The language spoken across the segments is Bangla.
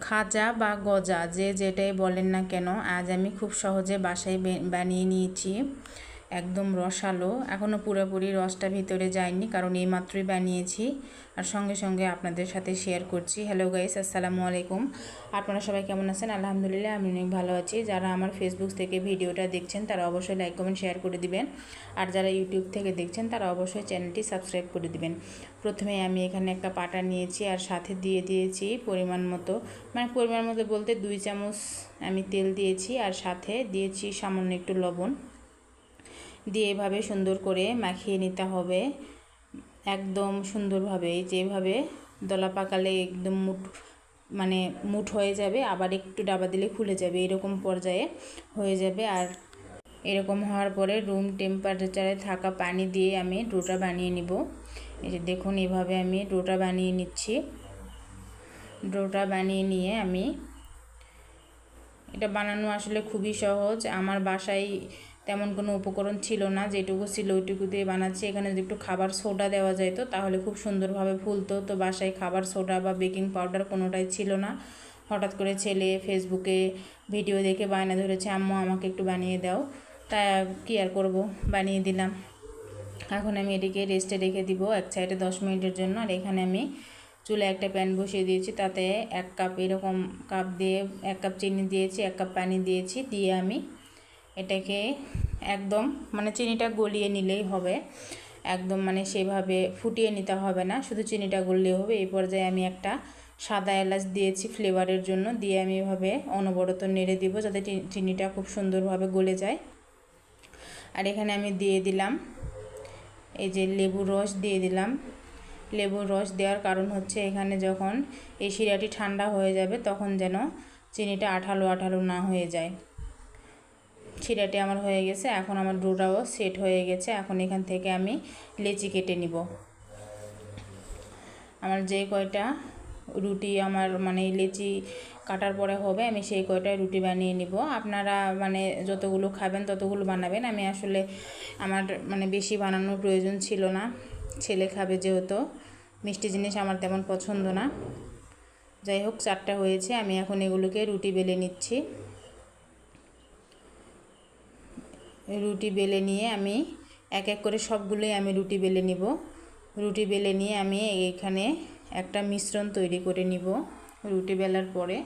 খাজা বা গজা, যে যেটাই বলেন না কেন, আজ আমি খুব সহজে বাসায় বানিয়ে নিয়েছি। একদম রসালো। এখনও পুরোপুরি রসটা ভিতরে যায়নি, কারণ এইমাত্রই বানিয়েছি। আর সঙ্গে সঙ্গে আপনাদের সাথে শেয়ার করছি। হ্যালো গাইস আসসালামু আলাইকুম। আপনারা সবাই কেমন আছেন? আলহামদুলিল্লাহ, আমি অনেক ভালো আছি। যারা আমার ফেসবুক থেকে ভিডিওটা দেখছেন, তারা অবশ্যই লাইক কমেন্ট শেয়ার করে দিবেন। আর যারা ইউটিউব থেকে দেখছেন, তারা অবশ্যই চ্যানেলটি সাবস্ক্রাইব করে দিবেন। প্রথমে আমি এখানে একটা পাটা নিয়েছি আর সাথে দিয়ে দিয়েছি পরিমাণ মতো। মানে পরিমাণ মতো বলতে দুই চামচ আমি তেল দিয়েছি আর সাথে দিয়েছি সামান্য একটু লবণ। দিয়ে এভাবে সুন্দর করে মাখিয়ে নিতে হবে। একদম সুন্দরভাবে যেভাবে দলা পাকালে একদম মুঠ মানে মুঠ হয়ে যাবে, আবার একটু ডাবা দিলে খুলে যাবে, এরকম পর্যায়ে হয়ে যাবে। আর এরকম হওয়ার পরে রুম টেম্পারেচারে থাকা পানি দিয়ে আমি ডোটা বানিয়ে নিব। এই যে দেখুন, এভাবে আমি ডোটা বানিয়ে নিচ্ছি। ডোটা বানিয়ে নিয়ে আমি, এটা বানানো আসলে খুবই সহজ। আমার বাসায় তেমন কোনো উপকরণ ছিল না, যেটুকু ছিল ওইটুকু দিয়ে বানাচ্ছি। এখানে যদি একটু খাবার সোডা দেওয়া যেত তাহলে খুব সুন্দরভাবে ফুলতো। তো বাসায় খাবার সোডা বা বেকিং পাউডার কোনোটাই ছিল না। হঠাৎ করে ছেলে ফেসবুকে ভিডিও দেখে বায়না ধরেছে, আম্মু, আমাকে একটু বানিয়ে দাও। তা কী আর করব? বানিয়ে দিলাম। এখন আমি এটিকে রেস্টে রেখে দিব এক সাইডে দশ মিনিটের জন্য। আর এখানে আমি চুলে একটা প্যান বসিয়ে দিয়েছি, তাতে এক কাপ এরকম কাপ দিয়ে, এক কাপ চিনি দিয়েছি, এক কাপ পানি দিয়েছি। দিয়ে আমি এটাকে একদম মানে চিনিটা গলিয়ে নিলেই হবে। একদম মানে সেভাবে ফুটিয়ে নিতে হবে না, শুধু চিনিটা গললেই হবে। এই পর্যায়ে আমি একটা সাদা এলাচ দিয়েছি ফ্লেভারের জন্য, দিয়ে আমি এভাবে অনবরত নেড়ে দিব যাতে চিনিটা খুব সুন্দরভাবে গলে যায়। আর এখানে আমি দিয়ে দিলাম এই যে লেবুর রস দিয়ে দিলাম। লেবুর রস দেওয়ার কারণ হচ্ছে এখানে যখন এই শিরাটি ঠান্ডা হয়ে যাবে তখন যেন চিনিটা আঠালো আঠালো না হয়ে যায়। শিরাটি আমার হয়ে গেছে, এখন আমার ডোটাও সেট হয়ে গেছে, এখন এখান থেকে আমি লেচি কেটে নিব। আমার যে কয়টা রুটি আমার মানে লেচি কাটার পরে হবে, আমি সেই কয়টা রুটি বানিয়ে নিব। আপনারা মানে যতগুলো খাবেন ততগুলো বানাবেন, আমি আসলে আমার মানে বেশি বানানোর প্রয়োজন ছিল না। ছেলে খাবে যেহেতু, মিষ্টি জিনিস আমার তেমন পছন্দ না। যাই হোক, চারটা হয়েছে, আমি এখন এগুলোকে রুটি বেলে নিচ্ছি। রুটি বেলে নিয়ে আমি এক এক করে সবগুলোই আমি রুটি বেলে নিব। রুটি বেলে নিয়ে আমি এখানে একটা মিশ্রণ তৈরি করে নিব রুটি বেলার পরে।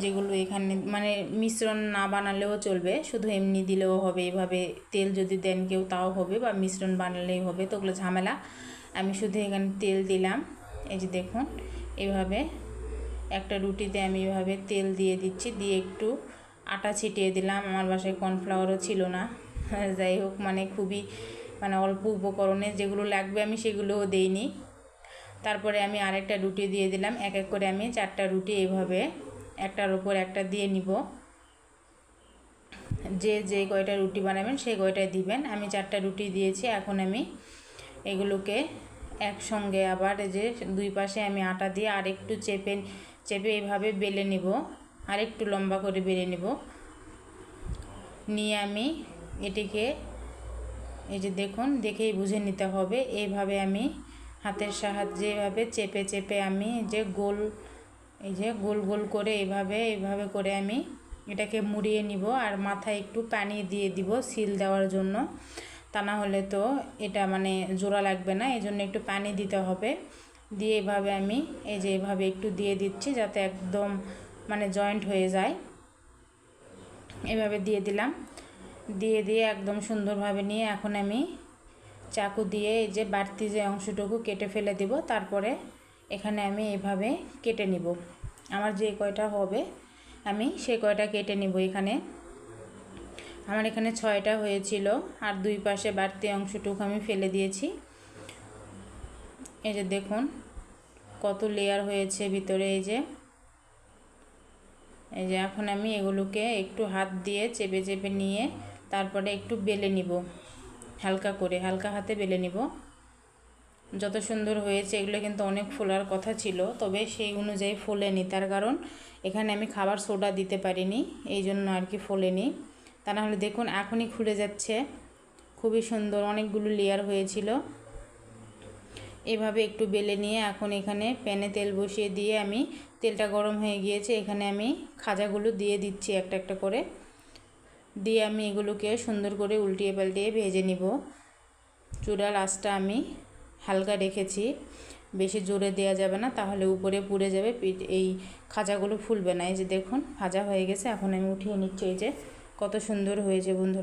যেগুলো এখানে মানে মিশ্রণ না বানালেও চলবে, শুধু এমনি দিলেও হবে। এভাবে তেল যদি দেন কেউ, তাও হবে বা মিশ্রণ বানালেই হবে, তো ওগুলো ঝামেলা। আমি শুধু এখানে তেল দিলাম। এই যে দেখুন, এভাবে একটা রুটিতে আমি এভাবে তেল দিয়ে দিচ্ছি, দিয়ে একটু আটা ছিটিয়ে দিলাম। আমার বাসায় কর্নফ্লাওয়ারও ছিল না। যাই হোক মানে খুবই মানে অল্প উপকরণে যেগুলো লাগবে আমি সেগুলোও দেইনি। তারপরে আমি আরেকটা রুটি দিয়ে দিলাম। এক এক করে আমি চারটা রুটি এভাবে একটার উপর একটা দিয়ে নিব। যে যে কয়টা রুটি বানাবেন সেই কয়টাই দিবেন। আমি চারটা রুটি দিয়েছি। এখন আমি এগুলোকে একসঙ্গে আবার যে দুই পাশে আমি আটা দিয়ে আর একটু চেপে চেপে এইভাবে বেলে নিব। আর একটু লম্বা করে বেড়ে নিব। নিয়ে আমি এটিকে, এই যে দেখুন, দেখেই বুঝে নিতে হবে। এইভাবে আমি হাতের সাহায্যে এভাবে চেপে চেপে আমি যে গোল, এই যে গোল গোল করে এইভাবে এইভাবে করে আমি এটাকে মুড়িয়ে নিব আর মাথায় একটু পানি দিয়ে দিব সিল দেওয়ার জন্য। তা না হলে তো এটা মানে জোড়া লাগবে না এই জন্য একটু পানি দিতে হবে। দিয়ে এভাবে আমি এই যে এভাবে একটু দিয়ে দিচ্ছি যাতে একদম মানে জয়েন্ট হয়ে যায়। এভাবে দিয়ে দিলাম। দিয়ে দিয়ে একদম সুন্দরভাবে নিয়ে এখন আমি চাকু দিয়ে এই যে বাড়তি যে অংশটুকু কেটে ফেলে দিব, তারপরে এখানে আমি এভাবে কেটে নিব। আমার যে কয়টা হবে, আমি সে কয়টা কেটে নিব এখানে। আমার এখানে ছয়টা হয়েছিল আর দুই পাশে বাড়তি অংশটুকু আমি ফেলে দিয়েছি। এই যে দেখুন, কত লেয়ার হয়েছে ভিতরে এই যে। এই যে এখন আমি এগুলোকে একটু হাত দিয়ে চেপে চেপে নিয়ে তারপরে একটু বেলে নিব, হালকা করে, হালকা হাতে বেলে নিব। যত সুন্দর হয়েছে এগুলো কিন্তু অনেক ফোলার কথা ছিল, তবে সেই অনুযায়ী ফোলেনি। তার কারণ এখানে আমি খাবার সোডা দিতে পারিনি, এই জন্য আর কি ফোলেনি। তা নাহলে দেখুন, এখনই খুলে যাচ্ছে। খুবই সুন্দর, অনেকগুলো লেয়ার হয়েছিল। এভাবে একটু বেলে নিয়ে এখন এখানে প্যানে তেল বসিয়ে দিয়ে আমি তেলটা গরম হয়ে গিয়েছে, এখানে আমি খাজাগুলো দিয়ে দিচ্ছি একটা একটা করে। দিয়ে আমি এগুলোকে সুন্দর করে উল্টিয়ে পাল্টিয়ে ভেজে নিব। চূড়ার আঁচটা আমি হালকা রেখেছি। বেশি জোরে দেওয়া যাবে না, তাহলে উপরে পুড়ে যাবে এই খাজাগুলো ফুলবে না। এই যে দেখুন, ভাজা হয়ে গেছে, এখন আমি উঠিয়ে নিচ্ছি। এই যে কত সুন্দর হয়েছে বন্ধুরা।